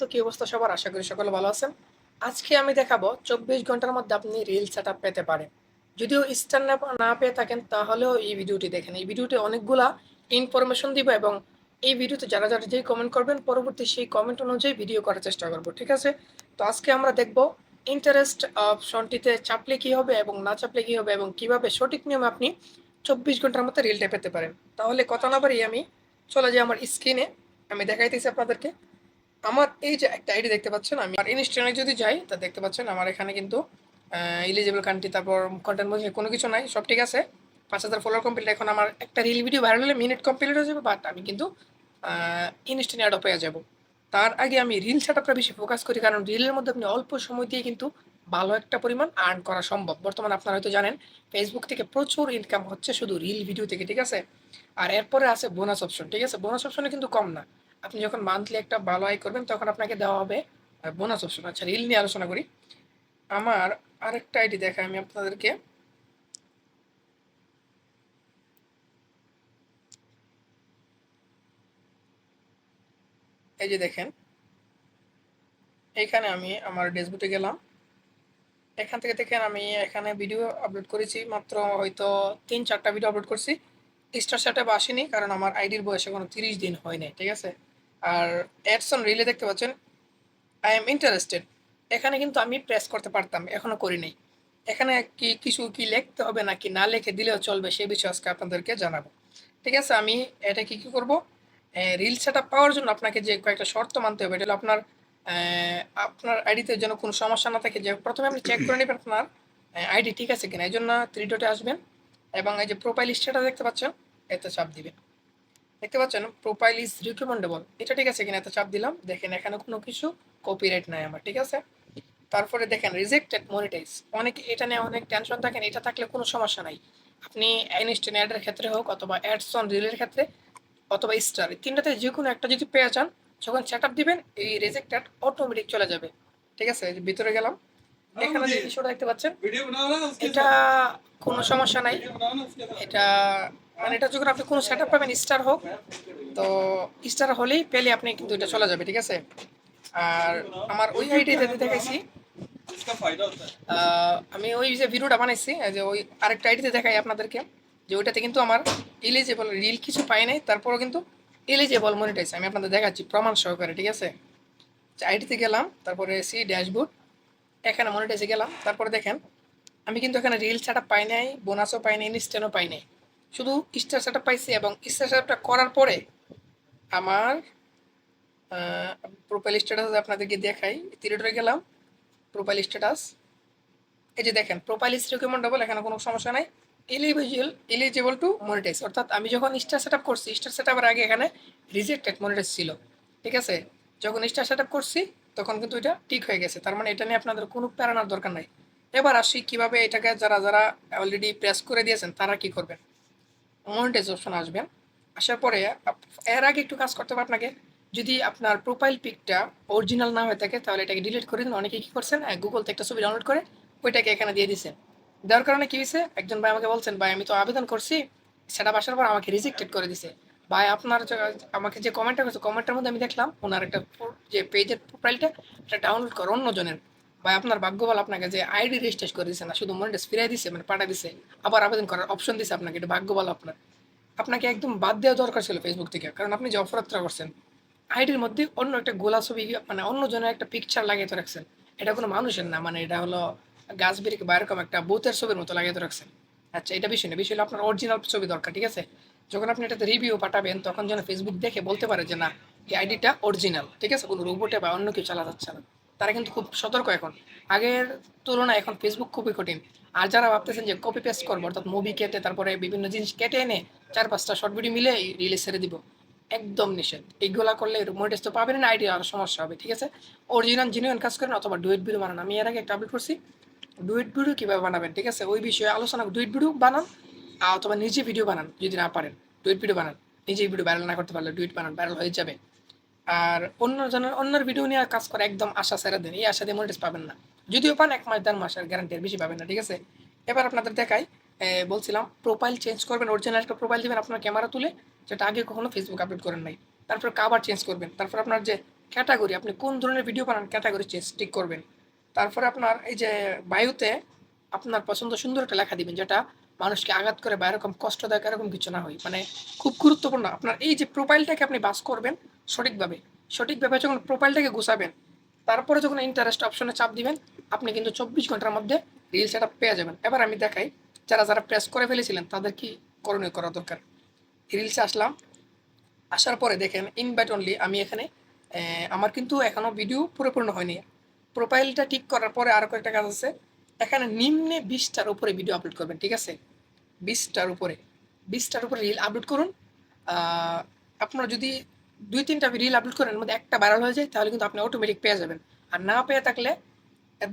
তো কি অবস্থা সবার? আশা করি সকলে ভালো আছেন। আজকে আমি দেখাবো চব্বিশ ঘণ্টার মধ্যে আপনি রিল সেট পেতে পারেন। যদিও স্টার না পেয়ে থাকেন, তাহলেও এই ভিডিওটি দেখেন। এই ভিডিওটি অনেকগুলা ইনফরমেশন দিব এবং এই ভিডিওতে যারা যারা যেই কমেন্ট করবেন, পরবর্তী সেই কমেন্ট অনুযায়ী ভিডিও করার চেষ্টা করব, ঠিক আছে? তো আজকে আমরা দেখব ইন্টারেস্ট অপশনটিতে চাপলে কি হবে এবং না চাপলে কি হবে এবং কীভাবে সঠিক নিয়মে আপনি চব্বিশ ঘণ্টার মধ্যে রিলটা পেতে পারেন। তাহলে কথা না বাড়িয়ে আমি চলে যাই আমার স্ক্রিনে আমি দেখাইতেছি আপনাদেরকে। আমার এই যে একটা আইডি দেখতে পাচ্ছেন, আমি আর ইনস্টাগ্রামে যদি যাই, তা দেখতে পাচ্ছেন আমার এখানে কিন্তু ইলিজিবল কান্ট্রি তারপর কন্টেন্ট মধ্যে কোনো কিছু নাই, সব ঠিক আছে। পাঁচ হাজার ফলোয়ার কমপ্লিট এখন আমার একটা রিল ভিডিও ভাইরাল হলে মিনিট কমপ্লিট হয়ে যাবে বাট আমি কিন্তু ইনস্ট্যান্ট অ্যাডও পেয়ে যাব। তার আগে আমি রিল সেটআপটা বেশি ফোকাস করি, কারণ রিলের মধ্যে আপনি অল্প সময় দিয়ে কিন্তু ভালো একটা পরিমাণ আর্ন করা সম্ভব। বর্তমানে আপনারা হয়তো জানেন ফেসবুক থেকে প্রচুর ইনকাম হচ্ছে শুধু রিল ভিডিও থেকে, ঠিক আছে? আর এরপরে আছে বোনাস অপশন ঠিক আছে? বোনাস অপশনে কিন্তু কম না। আপনি যখন মান্থলি একটা ভালো আয় করবেন, তখন আপনাকে দেওয়া হবে বোনাস অপশন আচ্ছা রিল নিয়ে আলোচনা করি। আমার আরেকটা আইডি দেখাই আমি আপনাদেরকে। এই যে দেখেন এইখানে আমি আমার ডেসবুটে গেলাম। এখান থেকে দেখেন আমি এখানে ভিডিও আপলোড করেছি, মাত্র হয়তো তিন চারটা ভিডিও আপলোড করছি। স্টার সেট আসেনি, কারণ আমার আইডির বয়স এখনও তিরিশ দিন হয় নাই, ঠিক আছে? আর অ্যাডসন রিলে দেখতে পাচ্ছেন আই এম ইন্টারেস্টেড এখানে কিন্তু আমি প্রেস করতে পারতাম এখনও করি নাই। এখানে কি কিছু কি লিখতে হবে নাকি না লিখে দিলেও চলবে সে বিষয়ে আজকে আপনাদেরকে জানাব। ঠিক আছে, আমি এটা কি কি করব? রিল সেট পাওয়ার জন্য আপনাকে যে কয়েকটা শর্ত মানতে হবে, এটা হলো আপনার আপনার আইডিতে যেন কোনো সমস্যা না থাকে, যে প্রথমে আপনি চেক করে নেবেন আপনার আইডি ঠিক আছে কিনা, এই জন্য থ্রি ডটে আসবেন। এবং এই যে প্রোফাইল স্টেটা দেখতে পাচ্ছেন, এতে চাপ দিবেন। দেখতে পাচ্ছেন প্রোফাইল ইজ রিকমেন্ডেবল এটা ঠিক আছে কিনা এতে চাপ দিলাম। দেখেন এখানে কোনো কিছু কপিরাইট নাই আমার ঠিক আছে? তারপরে দেখেন রিজেক্টেড মনিটাইজ অনেক এটা নিয়ে অনেক টেনশন থাকেন এটা থাকলে কোনো সমস্যা নাই। আপনি ইনস্টেন অ্যাডের ক্ষেত্রে হোক অথবা অ্যাডস অন রিলের ক্ষেত্রে অথবা স্টার তিনটাতে যে কোনো একটা যদি পেয়ে যান যখন সেট আপ দিবেন এই রিজেক্টেড অটোমেটিক চলে যাবে। ঠিক আছে? ভিতরে গেলাম। এখানে যে ইস্যুটা দেখতে পাচ্ছেন এটা কোনো সমস্যা নাই। এটা মানে এটা যখন আপনি কোনো সেট পাবেন স্টার হোক, তো স্টার হলেই পেলে আপনি কিন্তু এটা চলে যাবে, ঠিক আছে? আর আমার ওই আইডিতে দেখাইছি। আমি ওই যে ভিডিওটা বানাইছি যে ওই আরেকটা আইডিতে দেখাই আপনাদেরকে, যে ওইটাতে কিন্তু আমার এলিজেবল রিল কিছু পাই নাই, তারপরও কিন্তু এলিজেবল মনিটাইজ আমি আপনাদের দেখাচ্ছি প্রমাণ সহকারে, ঠিক আছে? আইডিতে গেলাম, তারপরে সি ড্যাশবোর্ড এখানে মনিটাইজে গেলাম, তারপরে দেখেন, আমি কিন্তু এখানে রিল সেট পাই নাই বোনাসও পাই নাই ইনস্ট্যান্টও পাই নাই। শুধু স্টার সেট পাইছি এবং স্টার সেটআপটা করার পরে আমার প্রোফাইল স্ট্যাটাস আপনাদেরকে দেখাই। তিরেটরে গেলাম প্রোফাইল স্ট্যাটাস এই যে দেখেন প্রোফাইল ইস রিকমেন্ডেবল এখানে কোনো সমস্যা নাই। এলিজিবল এলিজিবল টু মনিটাইজ অর্থাৎ আমি যখন স্টার সেট করছি স্টার সেট আগে এখানে রিজেক্টেড মনিটাইজ ছিল। ঠিক আছে? যখন স্টার সেট করছি, তখন কিন্তু এটা ঠিক হয়ে গেছে। তার মানে এটা নিয়ে আপনাদের কোনো প্যারানোর দরকার নাই। এবার আসি কীভাবে এটাকে যারা যারা অলরেডি প্রেস করে দিয়েছেন, তারা কি করবেন? মনিটাইজ অপশন আসবেন আসার পরে এর আগে একটু কাজ করতে হবে আপনাকে। যদি আপনার প্রোফাইল পিকটা অরিজিনাল না হয়ে থাকে, তাহলে এটাকে ডিলিট করে দিন। অনেকে কী করছেন গুগল থেকে একটা ছবি ডাউনলোড করে, ওইটাকে এখানে দিয়ে দিচ্ছেন দেওয়ার কারণে কী হয়েছে, একজন ভাই আমাকে বলছেন, ভাই, আমি তো আবেদন করছি। সেটা আসার পর আমাকে রিজেক্টেড করে দিছে। ভাই, আপনার আমাকে যে কমেন্টটা করছে কমেন্টের মধ্যে আমি দেখলাম, ওনার একটা যে পেজের প্রোফাইলটা এটা ডাউনলোড করে অন্যজনের। ভাই আপনার ভাগ্যবল আপনাকে যে আইডি রেজিস্টার করে দিছে না, শুধু মনিটাইজ ফিরাই দিছে মানে পাঠা দিছে, আবার আবেদন করার অপশন দিছে আপনাকে, এটা ভাগ্যবল আপনার। আপনাকে একদম বাদ দেওয়া দরকার ছিল ফেসবুক থেকে, কারণ আপনি যে অপরাধটা করছেন আইডির মধ্যে অন্য একটা গোলা ছবি মানে অন্য জনের একটা পিকচার লাগিয়ে তো রাখছেন। এটা কোনো মানুষের না মানে এটা হলো গাছ বেরিকে বা এরকম একটা বুথের ছবির মতো লাগিয়ে তো রাখছেন। আচ্ছা এটা বিষয় না, বিষয় হলো আপনার অরিজিনাল ছবি দরকার, ঠিক আছে? যখন আপনি এটাতে রিভিউ পাঠাবেন, তখন যেন ফেসবুক দেখে বলতে পারে যে না, এই আইডিটা অরিজিনাল ঠিক আছে? কোনো রোবটে বা অন্য কেউ চালা যাচ্ছে না। তারা কিন্তু খুব সতর্ক এখন। আগের তুলনায় এখন ফেসবুক খুবই কঠিন। আর যারা ভাবতেছেন যে কপি পেস্ট করব, অর্থাৎ মুভি কেটে তারপরে বিভিন্ন জিনিস কেটে এনে চার পাঁচটা শর্ট ভিডিও মিলে রিলিজ ছেড়ে দিব, একদম নিষেধ। এইগুলা করলে মনিটাইজ তো পাবেন না আইডি আর সমস্যা হবে, ঠিক আছে? অরিজিনাল জেনুইন কাজ করেন অথবা ডুয়েট ভিডিও বানান। আমি এর আগে একটা আপলোড করছি। ডুয়েট ভিডিও কীভাবে বানাবেন, ঠিক আছে? ওই বিষয়ে আলোচনা ডুয়েট ভিডিও বানান অথবা নিজে ভিডিও বানান, যদি না পারেন। ডুয়েট ভিডিও বানান। নিজে ভিডিও ভাইরাল না করতে পারলে ডুয়েট বানান ভাইরাল হয়ে যাবে। আর অন্য জনের অন্যের ভিডিও নিয়ে কাজ করে একদম আশা ছেড়ে দেন। এই আশা দিয়ে মনিটাইজ পাবেন না। যদিও পান, এক মাস, দেড় মাসের গ্যারান্টির বেশি পাবেন না, ঠিক আছে? এবার আপনাদের দেখাই বলছিলাম প্রোফাইল চেঞ্জ করবেন অরিজিনাল একটা প্রোফাইল দেবেন আপনার ক্যামেরা তুলে, যেটা আগে কখনো ফেসবুক আপলোড করেন নাই। তারপর কাবার চেঞ্জ করবেন। তারপর আপনার যে ক্যাটাগরি আপনি কোন ধরনের ভিডিও বানান ক্যাটাগরি চেঞ্জ ঠিক করবেন। তারপরে আপনার এই যে বায়ুতে আপনার পছন্দ সুন্দর একটা লেখা দিবেন, যেটা মানুষকে আঘাত করে বা এরকম কষ্টদায়ক এরকম কিছু না হয়। মানে খুব গুরুত্বপূর্ণ। আপনার এই যে প্রোফাইলটাকে আপনি বাস করবেন সঠিকভাবে সঠিকভাবে যখন প্রোফাইলটাকে গুছাবেন, তারপরে যখন ইন্টারেস্ট অপশনে চাপ দিবেন, আপনি কিন্তু চব্বিশ ঘণ্টার মধ্যে রিল সেট পেয়ে যাবেন। এবার আমি দেখাই, যারা যারা প্রেস করে ফেলেছিলেন, তাদের কি করণীয় করা দরকার? রিলসে আসলাম, আসার পরে দেখেন ইনভাইট অনলি আমি এখানে আমার কিন্তু এখনও ভিডিও পুরোপূর্ণ হয়নি। প্রোফাইলটা ঠিক করার পরে আরও কয়েকটা কাজ আছে। এখানে নিম্নে বিশটার উপরে ভিডিও আপলোড করবেন, ঠিক আছে? বিশটার উপরে বিশটার উপরে রিল আপলোড করুন। আপনারা যদি দুই তিনটা রিল আপলোড করেন মধ্যে একটা ভাইরাল হয়ে যায়, তাহলে কিন্তু আপনি অটোমেটিক পেয়ে যাবেন। আর না পেয়ে থাকলে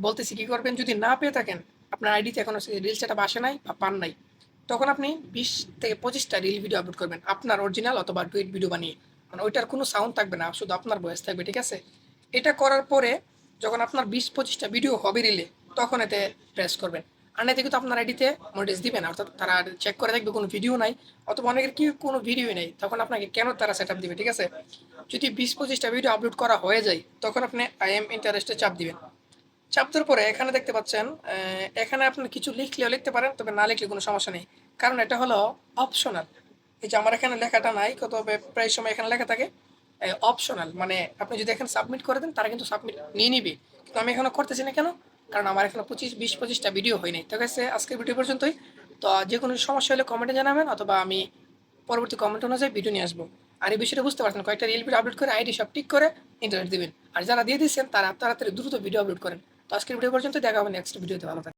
বলতেছি কী করবেন, যদি না পেয়ে থাকেন, আপনার আইডিতে এখনও রিল সেটা আসে নাই বা পান নাই, তখন আপনি বিশ থেকে পঁচিশটা রিল ভিডিও আপলোড করবেন, আপনার অরিজিনাল অথবা টুইট ভিডিও বানিয়ে। মানে ওইটার কোনো সাউন্ড থাকবে না, শুধু আপনার ভয়েস থাকবে, ঠিক আছে? এটা করার পরে যখন আপনার বিশ পঁচিশটা ভিডিও হবে রিলে তখন এতে প্রেস করবেন। আর না কিন্তু আপনার আইডিতে মনিটাইজ দিবে না অর্থাৎ তারা চেক করে দেখবে, কোনো ভিডিও নাই, অথবা অনেকের কি কোনো ভিডিও নেই, তখন আপনাকে কেন তারা সেট আপ দিবে, ঠিক আছে? যদি বিশ পঁচিশটা ভিডিও আপলোড করা হয়ে যায়, তখন আপনি আই এম ইন্টারেস্টে চাপ দিবেন। চাপ দেওয়ার পরে এখানে দেখতে পাচ্ছেন এখানে আপনি কিছু লিখলেও লিখতে পারেন, তবে না লিখলে কোনো সমস্যা নেই। কারণ এটা হলো অপশনাল এই যে আমার এখানে লেখাটা নাই কত প্রায় সময় এখানে লেখা থাকে অপশনাল মানে আপনি যদি এখানে সাবমিট করে দেন, তারা কিন্তু সাবমিট নিয়ে নিবে। কিন্তু আমি এখনও করতেছি না কেন? কারণ আমার এখানে পঁচিশ, বিশ, পঁচিশটা ভিডিও হয় নাই। ঠিক আছে? আজকের ভিডিও পর্যন্তই। তো যে কোনো সমস্যা হলে কমেন্টে জানাবেন, অথবা আমি পরবর্তী কমেন্ট অনুযায়ী ভিডিও নিয়ে আসব। আর এই বিষয়টা বুঝতে পারছেন, কয়েকটা রিল ভিডিও আপলোড করে আইডি সব ঠিক করে ইন্টারনেট দিবেন। আর যারা দিয়ে দিচ্ছেন তারা তাড়াতাড়ি দ্রুত ভিডিও আপলোড করেন। তো আজকের ভিডিও পর্যন্ত দেখা হবে নেক্সট ভিডিওতে ভালো